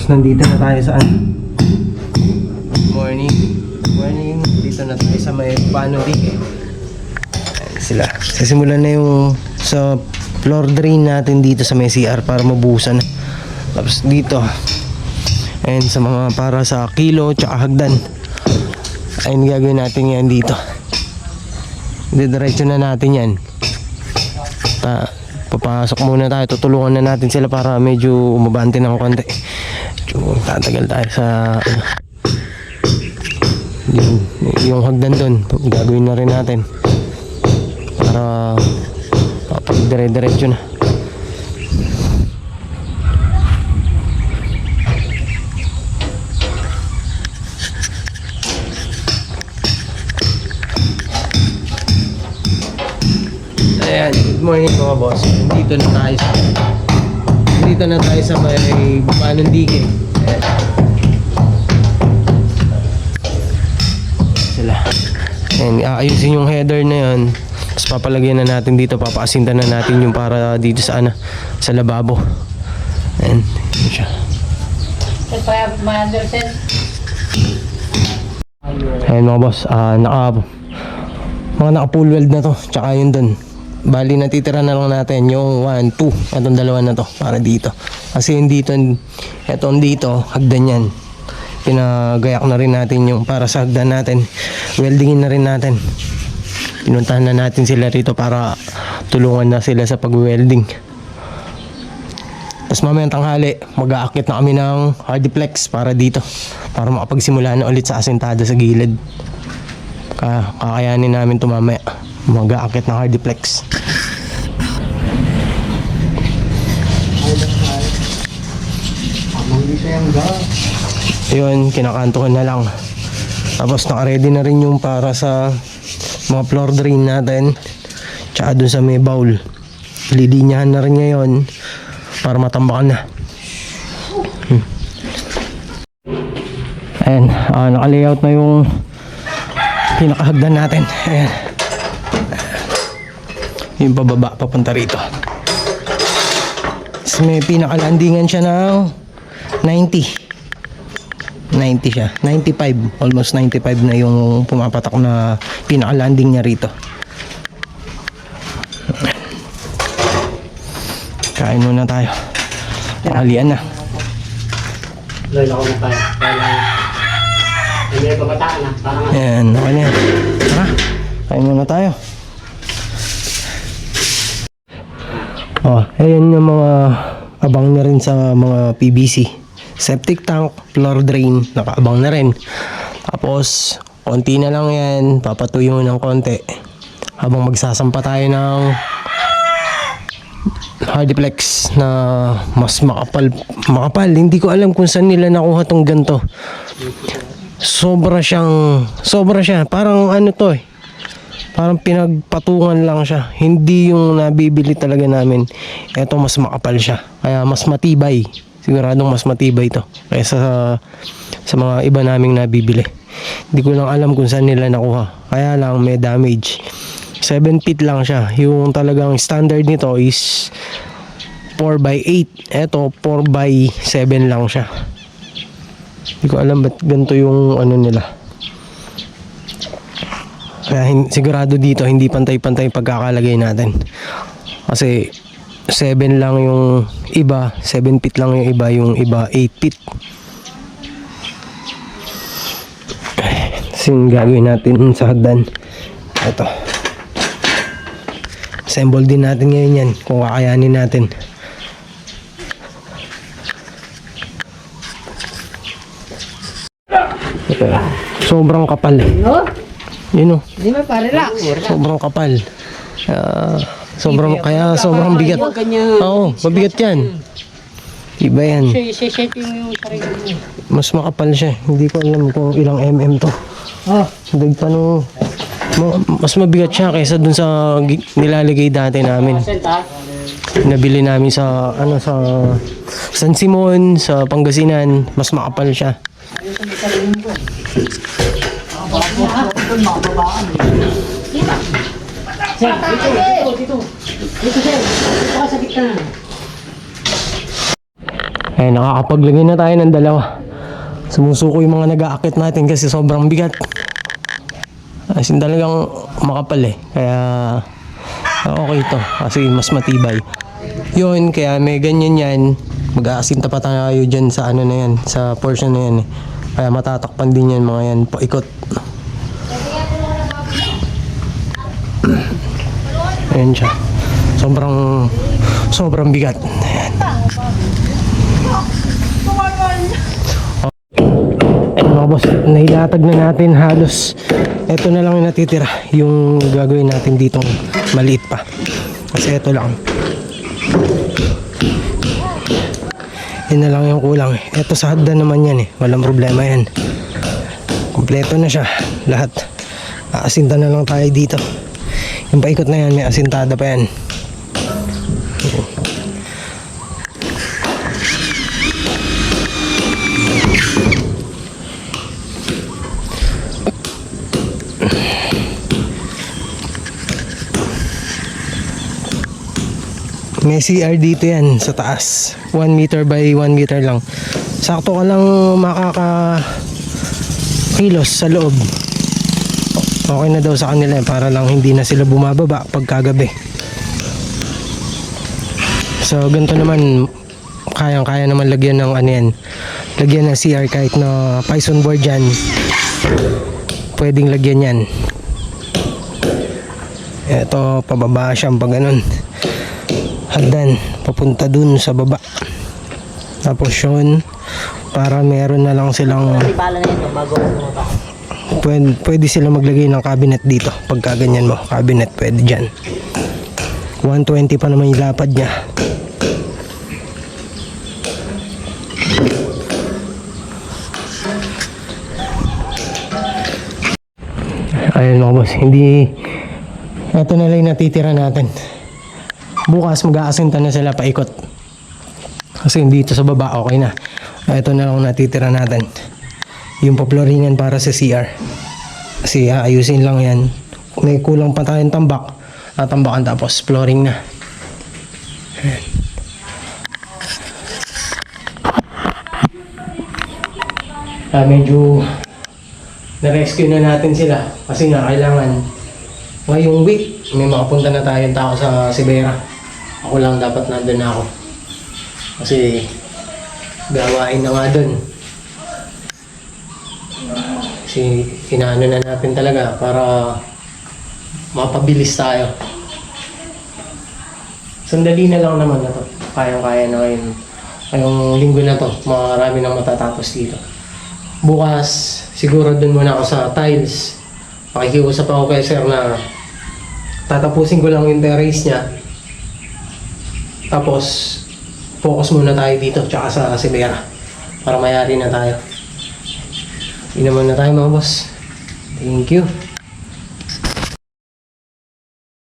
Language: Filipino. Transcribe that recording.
Tapos nandito na tayo sa ano? Morning. Morning. Dito na tayo sa may Ayan sila. Sisimulan na yung sa floor drain natin dito sa may CR para mabuhusan. Tapos dito. And sa mga para sa kilo tsaka hagdan. Ayun gagawin natin yan dito. Didiretso na natin yan. Ta papasok muna tayo. Tutulungan na natin sila para medyo umabante ng konti. Medyo tatagal tayo sa ano. Yung, yung hagdan doon, gagawin na rin natin. Para papagdire-diretso na. Ayan, good morning mga boss. Dito na tayo sa Dito na tayo sa may Panandike. Ayan. Sila. Ayan, aayusin yung header na yun. Tapos papalagyan na natin dito, papaasinta na natin yung para dito sa ano, sa lababo. Ayan, yun siya. Ayan mga boss, ah naka mga naka full weld na to, tsaka yun dun. Bali natitira na lang natin yung 1, 2, itong dalawa na to para dito. Kasi yung dito, etong dito, hagdan yan. Pinagayak na rin natin yung para sa hagdan natin. Weldingin na rin natin. Pinuntahan na natin sila rito para tulungan na sila sa pag-welding. Tapos mamayang tanghali, mag-aakit na kami ng hardiplex para dito. Para makapagsimula na ulit sa asentada sa gilid. Ka kakayanin namin tumamaya. Mag-aakit ng hardiplex. Yun, kinakantuhan na lang. Tapos naka-ready na rin yung para sa mga floor drain natin. Tsaka dun sa may bowl. Lilinyahan na rin ngayon para matambakan na. Hmm. Ayan, ah, naka-layout na yung pinakahagdan natin. Ayan. Yung pababa, papunta rito. Tapos may pinakalandingan siya ng 90. 90 siya. 95. Almost 95 na yung pumapatak na pinaka-landing niya rito. Kain muna tayo. Tanghalian na. Lola ko na tayo. Parang Ayan, okay na yan. Tara, kain muna tayo. Oh, ayan yung mga abang na rin sa mga PVC. Septic tank, floor drain, nakaabang na rin. Tapos, konti na lang yan, papatuyo ng konti. Habang magsasampa tayo ng hardiplex na mas makapal makapal hindi ko alam kung saan nila nakuha tong ganto sobra siyang sobra siya parang ano to eh parang pinagpatungan lang siya. Hindi yung nabibili talaga namin. Eto mas makapal siya. Kaya mas matibay. Siguradong mas matibay to kaysa sa, sa mga iba naming nabibili. Hindi ko lang alam kung saan nila nakuha. Kaya lang may damage. 7 feet lang siya. Yung talagang standard nito is 4 by 8 eto 4 by 7 lang siya. Hindi ko alam ba't ganito yung ano nila. Kaya sigurado dito hindi pantay-pantay pagkakalagay natin. Kasi 7 lang yung iba, 7 feet lang yung iba, yung iba 8 feet. Yung gagawin natin sa hagdan. Ito. Assemble din natin ngayon yan kung kakayanin natin. Sobrang kapal. No? Yun oh. Hindi mo pa, relax. Sobrang kapal. Ah, sobrang kaya sobrang bigat. Oo, mabigat 'yan. Iba yan. Sisetting mo yung sarili mo. Mas makapal siya. Hindi ko alam kung ilang mm to. Oh. Dagta no. ma- Mas mabigat siya kaysa dun sa gi- nilalagay dati namin. Nabili namin sa ano sa San Simon, sa Pangasinan, mas makapal siya. Sir, dito, dito, dito. Dito, sir. Dito ka sa gitna. Ay, nakakapaglagay na tayo ng dalawa. Sumusuko yung mga nag-aakit natin kasi sobrang bigat. As in talagang makapal eh. Kaya ah, okay to kasi mas matibay. Yun, kaya may ganyan yan. Mag-aasinta pa tayo dyan sa ano na yan, sa portion na yan eh. Kaya matatakpan din yan mga yan, paikot. Ayan siya. Sobrang, sobrang bigat. Ayan. Ayun mga boss, nailatag na natin halos. Ito na lang yung natitira. Yung gagawin natin ditong maliit pa. Kasi ito lang. Yun na lang yung kulang. Ito sa hagdan naman yan eh. Walang problema yan. Kompleto na siya. Lahat. Aasinta na lang tayo dito. Yung paikot na yan, may asintada pa yan. May CR dito yan sa taas. 1 meter by 1 meter lang. Sakto ka lang makaka kilos sa loob. Okay na daw sa kanila yan para lang hindi na sila bumababa pagkagabi. So ganito naman kayang-kaya naman lagyan ng ano yan. Lagyan ng CR kahit na Python board yan. Pwedeng lagyan yan. Ito pababa siya pag ganun hagdan papunta dun sa baba tapos yun para meron na lang silang Pala na ito bago bumaba. Pwede, pwede sila maglagay ng cabinet dito. Pagka ganyan mo cabinet pwede dyan. 120 pa naman yung lapad niya. Ayun mga boss hindi ito na lang natitira natin. Bukas mag-aasinta na sila paikot. Kasi dito sa baba okay na. Ito na lang natitira natin yung paploringan para sa CR kasi ayusin lang yan. May kulang pa tayong tambak. Tatambakan tapos flooring na. Ayan. Ah, medyo na-rescue na natin sila kasi nga kailangan ngayong week may makapunta na tayong tao sa Sibera. Ako lang dapat nandun na ako. Kasi gawain na nga dun kasi inaano na natin talaga para mapabilis tayo. Sandali na lang naman na to. Kayang-kaya na ngayon. Ngayong linggo na to marami nang matatapos dito. Bukas siguro dun muna ako sa tiles. Makikiusap ako kay sir na tatapusin ko lang yung terrace niya. Tapos focus muna tayo dito tsaka sa Sibera para mayari na tayo Inuman na tayo mga boss. Thank you